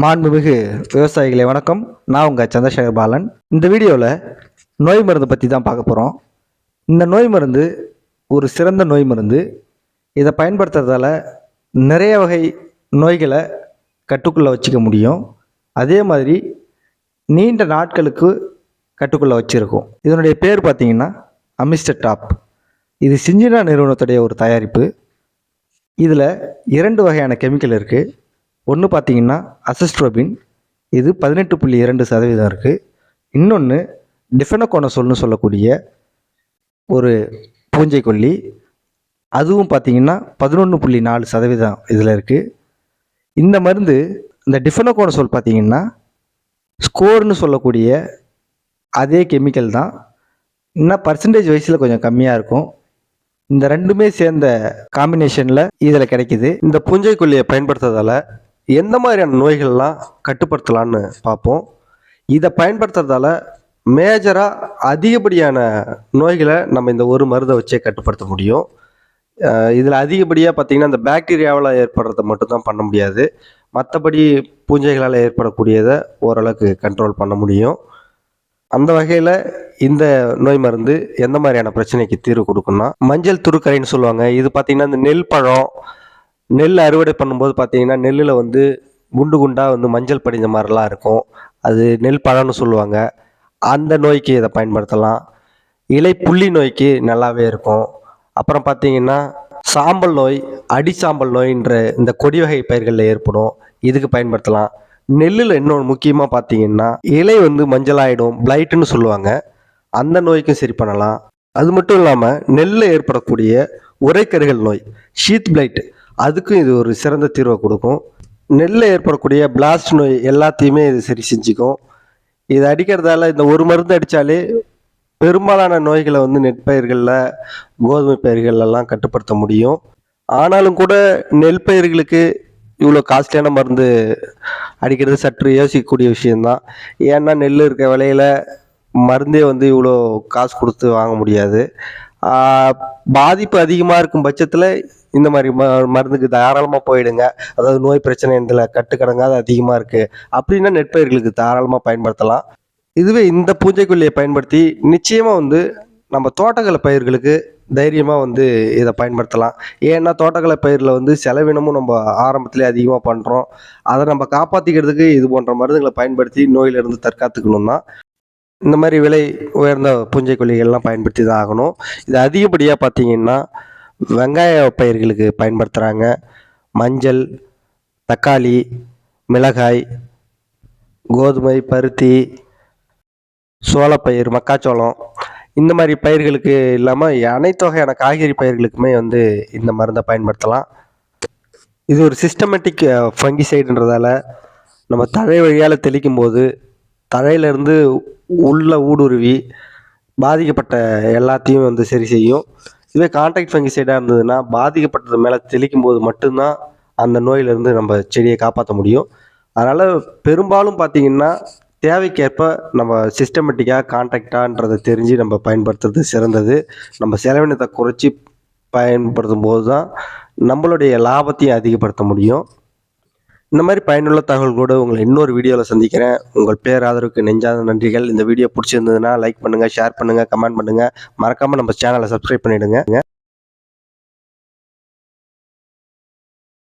மாண்புமிகு விவசாயிகளை வணக்கம். நான் உங்கள் சந்திரசேகர் பாலன். இந்த வீடியோவில் நோய் மருந்து பற்றி தான் பார்க்க போகிறோம் இந்த நோய் மருந்து ஒரு சிறந்த நோய் மருந்து. இதை பயன்படுத்துறதால நிறைய வகை நோய்களை கட்டுக்குள்ளே வச்சுக்க முடியும். அதே மாதிரி நீண்ட நாட்களுக்கு கட்டுக்குள்ளே வச்சுருக்கும். இதனுடைய பேர் பார்த்திங்கன்னா அமிஸ்டர் டாப். இது சிஞ்சினா நிறுவனத்துடைய ஒரு தயாரிப்பு. இதில் இரண்டு வகையான கெமிக்கல் இருக்குது ஒன்று பார்த்தீங்கன்னா அசஸ்ட்ரோபின் இது பதினெட்டு புள்ளி இரண்டு சதவீதம் இருக்குது இன்னொன்று டிஃபெனோகோனசோல்னு சொல்லக்கூடிய ஒரு பூஞ்சைக்கொல்லி. அதுவும் பார்த்தீங்கன்னா பதினொன்று புள்ளி நாலு சதவீதம் இதில் இருக்குது இந்த மருந்து இந்த டிஃபெனோகோனசோல் பார்த்தீங்கன்னா ஸ்கோர்னு சொல்லக்கூடிய அதே கெமிக்கல் தான். இன்னும் பர்சன்டேஜ் வயசில் கொஞ்சம் கம்மியாக இருக்கும். இந்த ரெண்டுமே சேர்ந்த காம்பினேஷனில் இதில் கிடைக்குது. இந்த பூஞ்சைக்கொல்லியை பயன்படுத்துறதால எந்த மாதிரியான நோய்கள்லாம் கட்டுப்படுத்தலான்னு பார்ப்போம். இதை பயன்படுத்துறதால மேஜராக அதிகப்படியான நோய்களை நம்ம இந்த ஒரு மருந்தை வச்சே கட்டுப்படுத்த முடியும். இதில் அதிகப்படியாக பார்த்திங்கன்னா இந்த பாக்டீரியாவில் ஏற்படுறத மட்டும்தான் பண்ண முடியாது. மற்றபடி பூஞ்சைகளால் ஏற்படக்கூடியதை ஓரளவுக்கு கண்ட்ரோல் பண்ண முடியும். அந்த வகையில் இந்த நோய் மருந்து எந்த மாதிரியான பிரச்சனைக்கு தீர்வு கொடுக்குன்னா மஞ்சள் துருக்கரைன்னு சொல்லுவாங்க. இது பார்த்திங்கன்னா இந்த நெல் பழம் நெல் அறுவடை பண்ணும்போது பார்த்தீங்கன்னா நெல்லில் வந்து குண்டு குண்டாக வந்து மஞ்சள் படிஞ்ச மாதிரிலாம் இருக்கும். அது நெல் பழம்னு சொல்லுவாங்க. அந்த நோய்க்கு இதை பயன்படுத்தலாம். இலை புள்ளி நோய்க்கு நல்லாவே இருக்கும். அப்புறம் பார்த்தீங்கன்னா சாம்பல் நோய் அடிச்சாம்பல் நோயின்ற இந்த கொடி வகை பயிர்களில் ஏற்படும். இதுக்கு பயன்படுத்தலாம். நெல்லில் இன்னொன்று முக்கியமாக பார்த்தீங்கன்னா இலை வந்து மஞ்சளாயிடும் பிளைட்டுன்னு சொல்லுவாங்க. அந்த நோய்க்கும் சரி பண்ணலாம். அது மட்டும் இல்லாமல் நெல்லில் ஏற்படக்கூடிய உரைக்கருகள் நோய் ஷீத் பிளைட் அதுக்கும் இது ஒரு சிறந்த தீர்வை கொடுக்கும். நெல்லில் ஏற்படக்கூடிய பிளாஸ்ட் நோய் எல்லாத்தையுமே இது சரி செஞ்சுக்கும். இது அடிக்கிறதால இந்த ஒரு மருந்து அடித்தாலே பெரும்பாலான நோய்களை வந்து நெற்பயிர்களில் கோதுமை பயிர்களெல்லாம் கட்டுப்படுத்த முடியும். ஆனாலும் கூட நெல் பயிர்களுக்கு இவ்வளோ காஸ்ட்லியான மருந்து அடிக்கிறது சற்று யோசிக்கக்கூடிய விஷயந்தான் ஏன்னா நெல் இருக்க விலையில் மருந்தே வந்து இவ்வளோ காசு கொடுத்து வாங்க முடியாது. பாதிப்பு அதிகமாக இருக்கும் பட்சத்தில் இந்த மாதிரி ம மருந்துக்கு தாராளமாக போயிடுங்க. அதாவது நோய் பிரச்சனை இதில் கட்டுக்கடங்காத அதிகமாக இருக்குது அப்படின்னா நெற்பயிர்களுக்கு தாராளமாக பயன்படுத்தலாம். இதுவே இந்த பூஞ்சைக்கொல்லியை பயன்படுத்தி நிச்சயமாக வந்து நம்ம தோட்டக்கலை பயிர்களுக்கு தைரியமாக வந்து இதை பயன்படுத்தலாம். ஏன்னா தோட்டக்கலை பயிரில் வந்து செலவினமும் நம்ம ஆரம்பத்திலே அதிகமாக பண்ணுறோம் அதை நம்ம காப்பாற்றிக்கிறதுக்கு இது போன்ற மருந்துகளை பயன்படுத்தி நோயிலிருந்து தற்காத்துக்கணும்னா இந்த மாதிரி விலை உயர்ந்த பூஞ்சை கொல்லிகள்லாம் பயன்படுத்தி தான் ஆகணும். இது அதிகப்படியாக பார்த்தீங்கன்னா வெங்காய பயிர்களுக்கு பயன்படுத்துகிறாங்க மஞ்சள் தக்காளி மிளகாய் கோதுமை பருத்தி சோளப்பயிர் மக்காச்சோளம் இந்த மாதிரி பயிர்களுக்கு இல்லாமல் அனைத்து வகையான காய்கறி பயிர்களுக்குமே வந்து இந்த மருந்தை பயன்படுத்தலாம். இது ஒரு சிஸ்டமேட்டிக் ஃபங்கிசைடுன்றதால நம்ம தழை வழியால் தெளிக்கும் போது தழையிலேருந்து உள்ள ஊடுருவி பாதிக்கப்பட்ட எல்லாத்தையும் வந்து சரி செய்யும். இதுவே கான்டாக்ட் ஃபங்கிசைடாக இருந்ததுன்னா பாதிக்கப்பட்டது மேலே தெளிக்கும் போது மட்டும்தான் அந்த நோயிலிருந்து நம்ம செடியை காப்பாற்ற முடியும். அதனால் பெரும்பாலும் பார்த்தீங்கன்னா தேவைக்கேற்ப நம்ம சிஸ்டமேட்டிக்காக கான்டாக்டான்றதை தெரிஞ்சு நம்ம பயன்படுத்துறது சிறந்தது. நம்ம செலவினத்தை குறைச்சி பயன்படுத்தும் போது தான் நம்மளுடைய லாபத்தையும் அதிகப்படுத்த முடியும். இந்த மாதிரி பயனுள்ள தகவல்களோடு உங்களை இன்னொரு வீடியோவில் சந்திக்கிறேன். உங்கள் பேர் ஆதரவுக்கு நெஞ்சாத நன்றிகள். இந்த வீடியோ பிடிச்சிருந்ததுன்னா லைக் பண்ணுங்கள் ஷேர் பண்ணுங்கள் கமெண்ட் பண்ணுங்கள் மறக்காமல் நம்ம சேனலை சப்ஸ்கிரைப் பண்ணிவிடுங்க